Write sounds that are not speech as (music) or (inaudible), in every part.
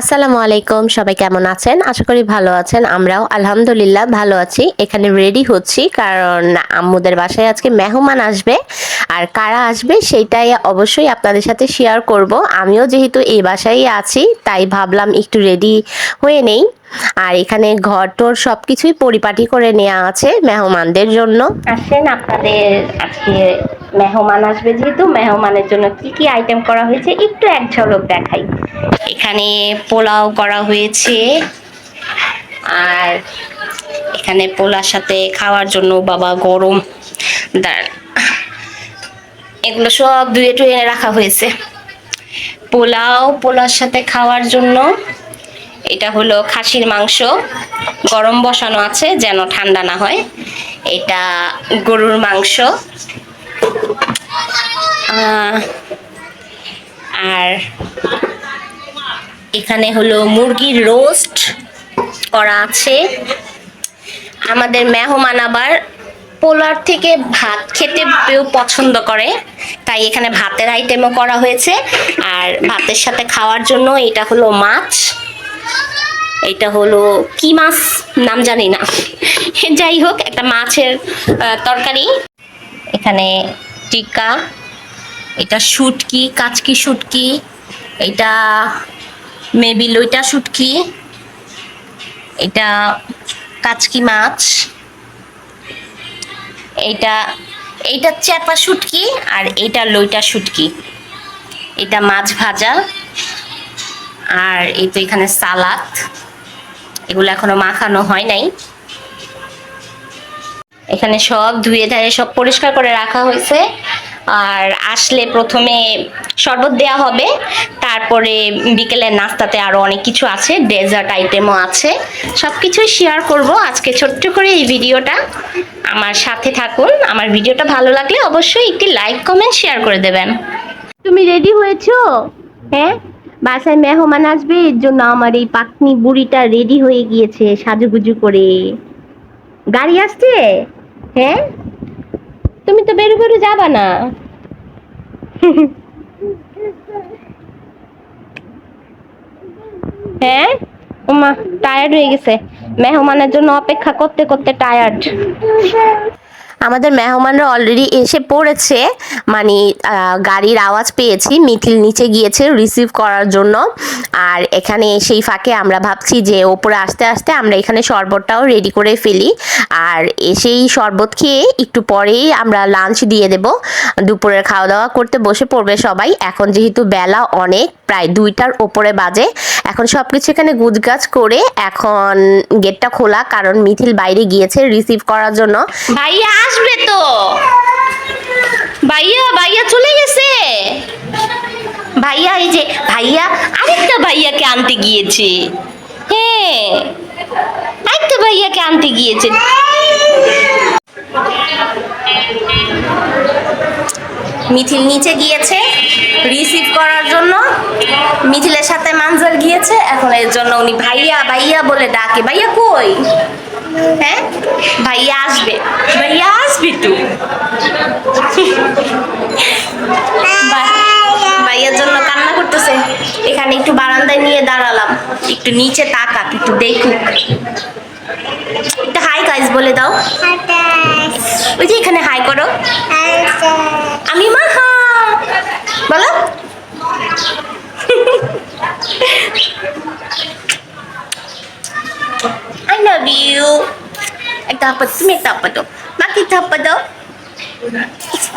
আসসালামু আলাইকুম, সবাই কেমন আছেন? আশা করি ভালো আছেন, আমরাও আলহামদুলিল্লাহ ভালো আছি। এখানে রেডি হচ্ছি, কারণ আম্মুদের বাসায় আজকে মেহমান আসবে। আর কারা আসবে সেটাই অবশ্যই আপনাদের সাথে শেয়ার করব। আমিও যেহেতু এই বাসায় আছি, তাই ভাবলাম একটু রেডি হয়ে নেই। আর এখানে ঘর টর সব কিছুই পরিপাটি করে নেওয়া আছে মেহমানদের জন্য। আসেন, আপনাদের আজকে মেহমান আসবে যেহেতু, মেহমানের জন্য কি কি আইটেম করা হয়েছে একটু এক ঝলক দেখাই। এখানে পোলাও করা হয়েছে, আর এখানে পোলার সাথে খাওয়ার জন্য বাবা গরম এগুলো সব ধুয়ে টুয়ে রাখা হয়েছে। পোলাও, পোলার সাথে খাওয়ার জন্য এটা হলো খাসির মাংস। গরম বসানো আছে যেন ঠান্ডা না হয়। এটা গরুর মাংস। আর এখানে হলো মুরগির রোস্ট করা আছে। আমাদের মেহমান আবার পোলার থেকে ভাত খেতে পছন্দ করে। তাই এখানে ভাতের আইটেমও করা হয়েছে। আর ভাতের সাথে খাওয়ার জন্য এটা হলো মাছ। এটা হলো কি মাছ নাম জানি না। যাই হোক, একটা মাছের তরকারি। এখানে টিক্কা, এটা শুটকি, কাচকি শুটকি, এটা মেবি লইটা শুটকি, এটা কাচকি মাছ, এইটা এইটা চ্যাপা শুটকি আর এটা লইটা শুটকি। এটা মাছ ভাজা। আর এই তো এখানে সালাদ। এগুলো এখনও মাখানো হয় নাই। এখানে সব ধুয়ে ধারে সব পরিষ্কার করে রাখা হয়েছে। আর আসলে প্রথমে শরবত দেয়া হবে তারপরে বিকেলের নাস্তাতে আরও অনেক কিছু আছে ডেজার্ট আইটেমও আছে। সব কিছুই শেয়ার করব আজকে ছোট্ট করে এই ভিডিওটা। আমার সাথে থাকুন আমার ভিডিওটা ভালো লাগলে অবশ্যই একটি লাইক কমেন্ট শেয়ার করে দেবেন। তুমি রেডি হয়েছো? হ্যাঁ। বাসায় মেহমান আসবে, এর জন্য আমার এই পাকনি বুড়িটা রেডি হয়ে গিয়েছে সাজুগুজু করে। গাড়ি আসছে? হ্যাঁ? তুমি তো বেরু বেরু যাবা না। হ্যাঁ? ওমা টায়ার্ড হয়ে গেছে। মেহমানের জন্য অপেক্ষা করতে করতে টায়ার্ড আমাদের মেহমানরা অলরেডি এসে পড়েছে। মানে গাড়ির আওয়াজ পেয়েছি। মিথিল নিচে গিয়েছে রিসিভ করার জন্য। আর এখানে সেই ফাঁকে আমরা ভাবছি যে, ওপরে আসতে আসতে আমরা এখানে শরবতটাও রেডি করে ফেলি। আর এসেই শরবত খেয়ে একটু পরেই আমরা লাঞ্চ দিয়ে দেব। দুপুরের খাওয়া দাওয়া করতে বসে পড়বে সবাই। এখন যেহেতু বেলা অনেক, প্রায় দুইটার ওপরে বাজে। এখন সব কিছু এখানে গুজগাছ করে এখন গেটটা খোলা। কারণ মিথিল বাইরে গিয়েছে রিসিভ করার জন্য। ভাইয়া আসবে তো। ভাইয়া ভাইয়া চলে গেছে। ভাইয়া, এই যে, ভাইয়া, আরেকটা ভাইয়াকে আনতে গিয়েছে। হ্যাঁ আরেকটা ভাইয়াকে আনতে গিয়েছে। মিথিল নিচে গিয়েছে রিসিভ করার জন্য। মিথিলের সাথে মানজার গিয়েছে। এখন এর জন্য উনি ভাইয়া ভাইয়া বলে ডাকে। ভাইয়া কই? হ্যাঁ? ভাইয়া আসবে। ভাইয়া আসবে তো? ভাইয়ার জন্য কান্না করতেছে। এখানে একটু বারান্দায় নিয়ে দাঁড়ালাম। একটু নিচে তাকাক একটু দেখুক। একটু হাই গাইস বলে দাও। ওই যে এখানে হাই করো। আমি মা বলো। You. একটা হাপ্পা দাও বাকি একটা হাপ্পা দাও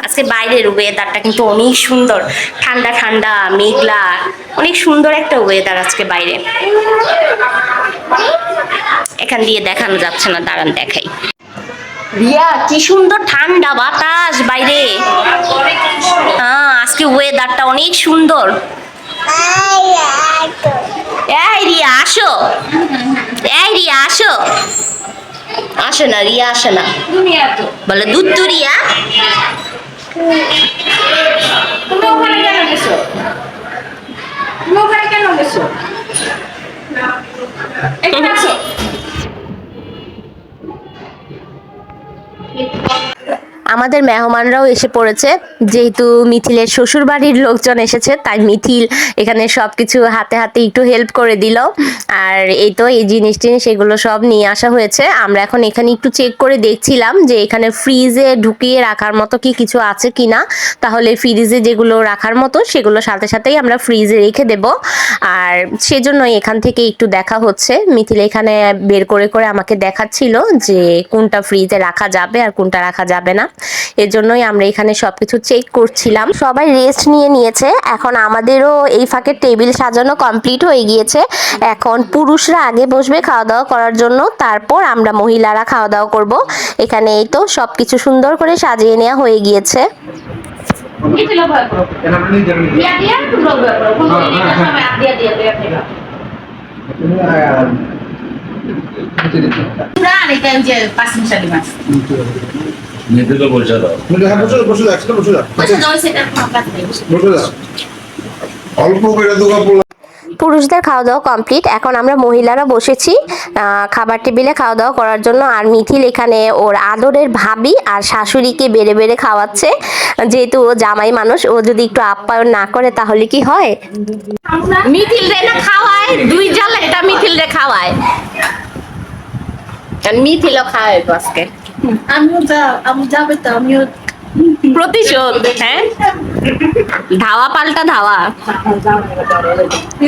আজকে বাইরের ওয়েদারটা কিন্তু অনেক সুন্দর। ঠান্ডা ঠান্ডা, মেঘলা। অনেক সুন্দর একটা ওয়েদার আজকে বাইরে। এখান দিয়ে দেখানো যাচ্ছে না, দাঁড়ান দেখাই। রিয়া, কি সুন্দর ঠান্ডা বাতাস বাইরে। হ্যাঁ আজকে ওয়েদারটা অনেক সুন্দর। এই রিয়া, আসো। এই রিয়া, আসো। আসে না, রিয়া, আসে না। বলে, দুধ তো রিয়া। তুমি ওখানে কেন গেছো? তুমি ওখানে কেন গেছো? এখানে আসো। আমাদের মেহমানরাও এসে পড়েছে। যেহেতু মিথিলের শ্বশুর বাড়ির লোকজন এসেছে, তাই মিথিল এখানে সব কিছু হাতে হাতে একটু হেল্প করে দিল। আর এই তো এই জিনিস টিনিস এগুলো সব নিয়ে আসা হয়েছে। আমরা এখন এখানে একটু চেক করে দেখছিলাম যে এখানে ফ্রিজে ঢুকিয়ে রাখার মতো কি কিছু আছে কিনা। তাহলে ফ্রিজে যেগুলো রাখার মতো, সেগুলো সাথে সাথেই আমরা ফ্রিজে রেখে দেব। আর সেজন্যই এখান থেকে একটু দেখা হচ্ছে। মিথিল এখানে বের করে করে আমাকে দেখাচ্ছিল যে কোনটা ফ্রিজে রাখা যাবে আর কোনটা রাখা যাবে না। এর জন্যই আমরা এখানে সবকিছু চেক করছিলাম। সবাই রেস্ট নিয়ে নিয়েছে। এখন আমাদেরও এই ফাঁকে টেবিল সাজানো কমপ্লিট হয়ে গিয়েছে। এখন পুরুষরা আগে বসবে খাওয়া দাওয়া করার জন্য। তারপর আমরা মহিলারা খাওয়া দাওয়া করব। এখানে এই তো সবকিছু সুন্দর করে সাজিয়ে নেওয়া হয়ে গিয়েছে। পুরা আর যে পাঁচ মাছ দাও। হ্যাঁ, বসে যাও, বসে বসে যাও। দাও বসে যাও। অল্প করে দুগা পোলা পুরুষদের খাওয়া দাওয়া কমপ্লিট। এখন আমরা মহিলারা বসেছি খাবার টেবিলে খাওয়া দাওয়া করার জন্য। আর মিথিল এখানে ওর আদরের ভাবি আর শাশুড়িকে বেড়ে বেড়ে খাওয়াচ্ছে। যেহেতু ও জামাই মানুষ ও যদি একটু আপ্যায়ন না করে তাহলে কি হয়? মিথিল রে না খাওয়ায় দুই জাল একটা মিথিল রে খাওয়ায় মিথিলও খাওয়ায় আজকে। আমিও আমি যাবে তো আমিও প্রতিশোধ হ্যাঁ? ধাওয়া পাল্টা ধাওয়া।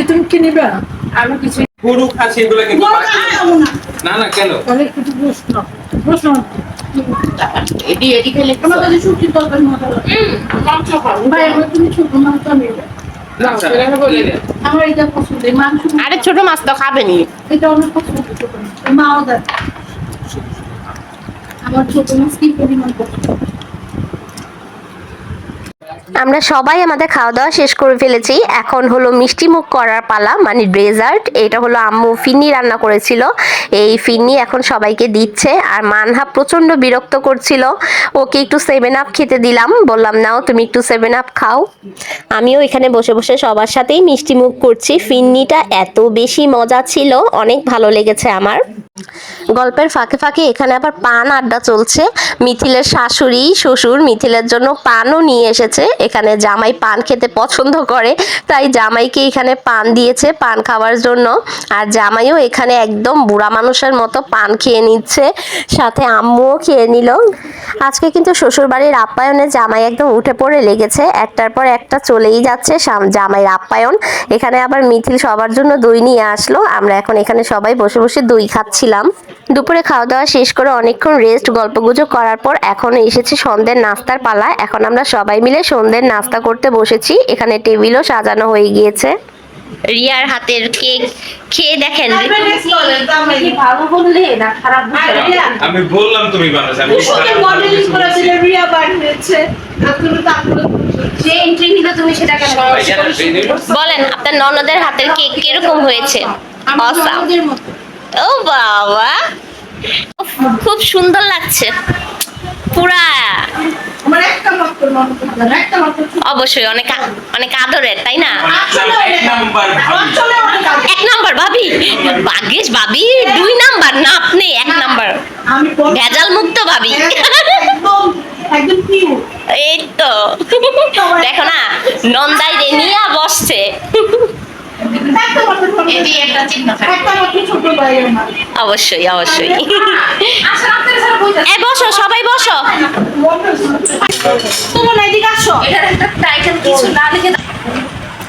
তুমি কি নিবে? আমি কিছু পুরো খাসি এগুলো কিন্তু না। না কেন? অনেক কিছু প্রশ্ন প্রশ্ন। এডি এডি খেলে আমার কাছে সুতি তরকারি মতো মাংস খাও ভাই তুমি ছোট মাংস আমি আমার এটা পছন্দ এই মাংস আরে ছোট মাছ তো খাবেনি। এটা অনেক পছন্দ মাও দেয়। ছোট মাছ কি পরিমাণ পছন্দ আমরা সবাই আমাদের খাওয়া দাওয়া শেষ করে ফেলেছি। এখন হলো মিষ্টি মুখ করার পালা মানে ডেজার্ট এটা হলো আম্মু ফিন্নি রান্না করেছিল। এই ফিন্নি এখন সবাইকে দিচ্ছে। আর মানহা প্রচণ্ড বিরক্ত করছিল। ওকে একটু সেভেন আপ খেতে দিলাম। বললাম, নাও, তুমি একটু সেভেন আপ খাও। আমিও এখানে বসে বসে সবার সাথেই মিষ্টি মুখ করছি। ফিন্নিটা এত বেশি মজা ছিল। অনেক ভালো লেগেছে আমার। গল্পের ফাঁকে ফাঁকে এখানে আবার পান আড্ডা চলছে। মিথিলের শাশুড়ি, শ্বশুর মিথিলের জন্য পানও নিয়ে এসেছে। এখানে জামাই পান খেতে পছন্দ করে, তাই জামাইকে এখানে পান দিয়েছে পান খাওয়ার জন্য। আর জামাইও এখানে একদম বুড়া মানুষের মতো পান খেয়ে নিচ্ছে, সাথে আম্মুও খেয়ে নিল। আজকে কিন্তু শ্বশুর বাড়ির আপ্যায়নে জামাই একদম উঠে পড়ে লেগেছে, একটার পর একটা চলেই যাচ্ছে জামাইয়ের আপ্যায়ন। এখানে আবার মিথিল সবার জন্য দই নিয়ে আসলো, আমরা এখন এখানে সবাই বসে বসে দই খাচ্ছিলাম। দুপুরে খাওয়া দাওয়া শেষ করে অনেকক্ষণ রেস্ট গল্পগুজব করার পর এখন এসেছে সন্ধ্যের নাস্তার পালা, এখন আমরা সবাই মিলে সন্ধ্যের নাস্তা করতে বসেছি। এখানে টেবিলও সাজানো হয়ে গিয়েছে। রিয়ার হাতের কেক খেয়ে দেখেন। আমি বললাম তুমি। বলেন আপনার ননদের হাতের কেক কীরকম হয়েছে? ও বাবা খুব সুন্দর লাগছে। পুরা। অবশ্যই অনেক অনেক আদরের তাই না? এক নাম্বার ভাবি। নাম্বার ভাবি? দুই নাম্বার? না আপনি এক নাম্বার। ভেজাল মুক্ত ভাবি। এই তো। দেখো না নন্দাই রে নিয়া বসছে। অবশ্যই অবশ্যই। এ বসো সবাই বসো। তোমার এদিকে আসো। এটার একটা টাইটেল কিছু না লিখে দাও।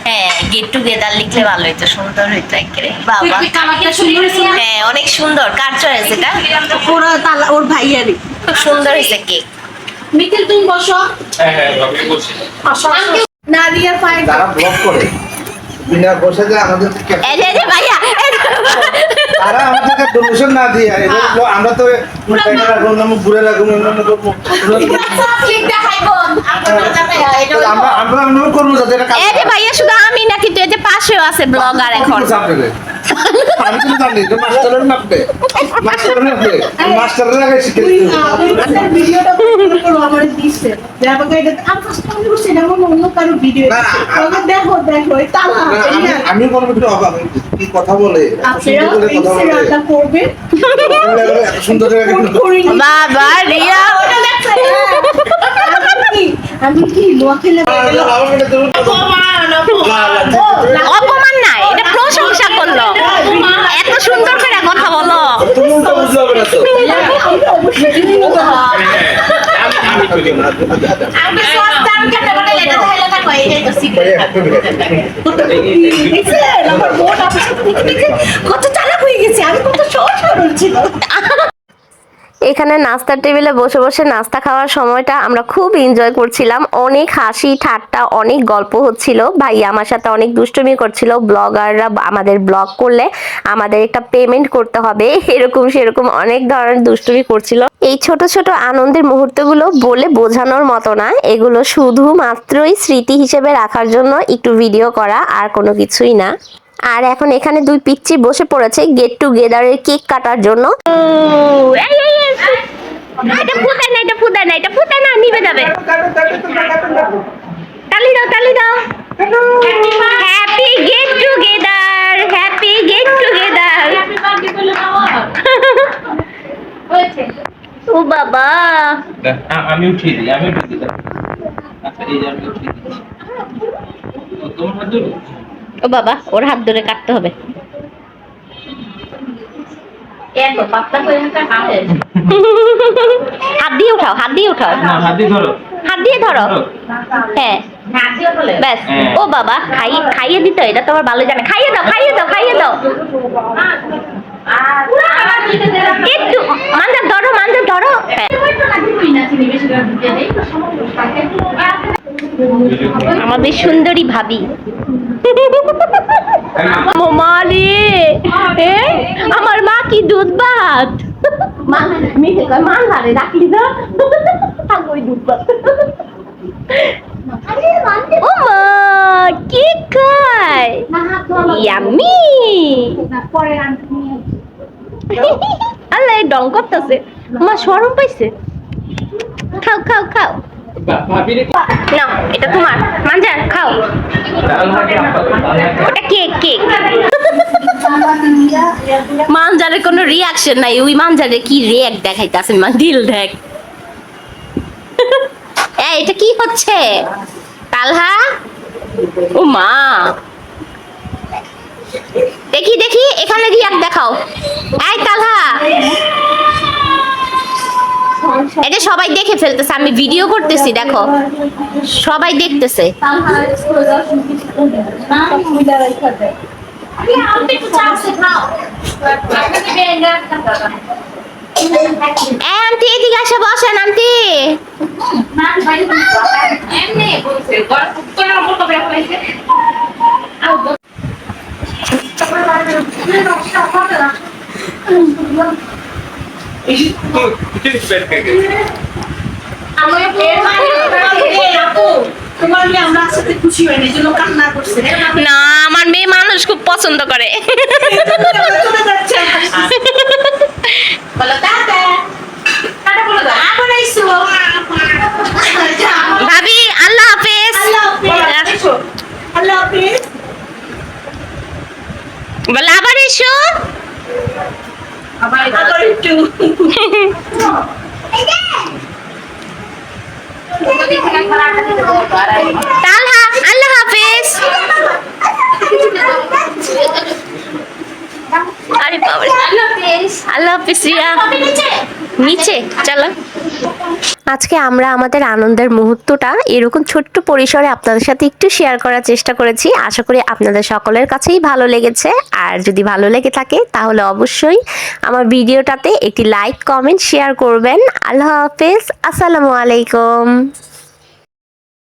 হ্যাঁ গেট টুগেদার লিখলে ভালো হইতো সুন্দর হইতো একেবারে। বাবা? হ্যাঁ অনেক সুন্দর। কার চয়েস এটা? ওরা ওর ভাইয়ারই খুব সুন্দর হয়েছে কেক মিকিল তুমি বসো। হ্যাঁ হ্যাঁ নাদিয়া পাই যারা ব্লগ করে বিনা পয়সাতে আমাদের তারা আমাদেরকে ডোনেশন না দিয়ে আমরা তো না ঘুরে আমরা আমরা করব যাতে ভাইয়া শুধু আমি না কিন্তু এই যে পাশেও আছে ব্লগার এখন। আমি তো জানি এটা মাস্টারের নাপবে মাস্টারের নাপবে মাস্টারের আগে শিখে ভিডিওটা করো, আমার দিচ্ছে। যে এটা- আমি first time করছি, এটা মনে অন্য কারও ভিডিও। না, দেখো, দেখো, না, এই আমি কোনো একটু অবাক কি কথা বলে আপনারা সুন্দর করে এই কথা বলে। সিরিয়ালটা করবেন। এত সুন্দর বাবা রিয়া হ্যাঁ। আমি কি- অপমান। না, নাই এটা প্রশংসা করল। এত সুন্দর করে কথা বলো। হ্যাঁ, কত চালাক হয়ে গেছে আমি কত সহজ সরল ছিল এখানে নাস্তার টেবিলে বসে বসে নাস্তা খাওয়ার সময়টা আমরা খুব এনজয় করছিলাম। অনেক হাসি, ঠাট্টা, অনেক গল্প হচ্ছিল। ভাই আমার সাথে অনেক দুষ্টুমি করছিল। ব্লগাররা আমাদের ব্লগ করলে আমাদের একটা পেমেন্ট করতে হবে। (laughs) এরকম সেরকম অনেক ধরনের দুষ্টুমি করছিল। এই ছোট ছোট আনন্দের মুহূর্তগুলো বলে বোঝানোর মতো না। এগুলো শুধুমাত্রই স্মৃতি হিসেবে রাখার জন্য একটু ভিডিও করা, আর কোনো কিছুই না। আর এখন এখানে দুই পিচ্চি বসে পড়েছে গেট টুগেদারের কেক কাটার জন্য। এটা ফুটায় না এটা ফুটায় না এটা ফুটায় না নিভে যাবে। তালি দাও তালি দাও। Happy get together happy get together ও বাবা। আমি উঠিয়ে দিই আমি উঠিয়ে দিই। আচ্ছা এই যে আমি উঠিয়ে দিচ্ছি। তোমার হাত ধরো। ও বাবা ওর হাত ধরে কাটতে হবে। হাত দিয়ে উঠাও হাত দিয়ে উঠাও। হাত দিয়ে ধরো। হাত দিয়ে ধরো। ধরো। হ্যাঁ। ব্যাস। হ্যাঁ। ও বাবা খাই খাইয়ে দিতে এটা তোমার ভালো জানে। খাইয়ে দাও খাইয়ে দাও খাইয়ে দাও। একটু ধরো। হ্যাঁ। আমাদের সুন্দরী ভাবি। মামা আমার মা কি দুধ ভাত কি খায়? ইয়ামি আল্লাহ ডং করতেছে। মা শরম পাইছে। খাও খাও খাও। নাও এটা তোমার। মাঞ্জার খাও। ওটা কেক কেক মানজারের কোনো রিয়াকশন নাই। ওই মানজারে কি রিয়াক্ট দেখাইতাছে? মান দিল দেখ এটা কি হচ্ছে? তালহা ও মা। দেখি দেখি, এখানে রিয়াক্ট দেখাও। এই তালহা এটা সবাই দেখে ফেলতেছে আমি ভিডিও করতেছি দেখো। সবাই দেখতেছে। এই আন্টি আন্টি। তোমার না আমার মেয়ে মানুষ খুব পছন্দ করে (laughs) চলে যাচ্ছে বলো টাটা টাটা বলো দাও আবার আইসো ভাবি আল্লাহ হাফেজ আল্লাহ হাফেজ আল্লাহ হাফেজ বলে আবার এসো আবার একটু তালহা আল্লাহ হাফেজ নিচে, চলো। আজকে আমরা আমাদের আনন্দের মুহূর্তটা এরকম ছোট্ট পরিসরে আপনাদের সাথে একটু শেয়ার করার চেষ্টা করেছি। আশা করি আপনাদের সকলের কাছেই ভালো লেগেছে। আর যদি ভালো লেগে থাকে, তাহলে অবশ্যই আমার ভিডিওটাতে একটি লাইক কমেন্ট শেয়ার করবেন। আল্লাহ হাফেজ, আসসালামু আলাইকুম।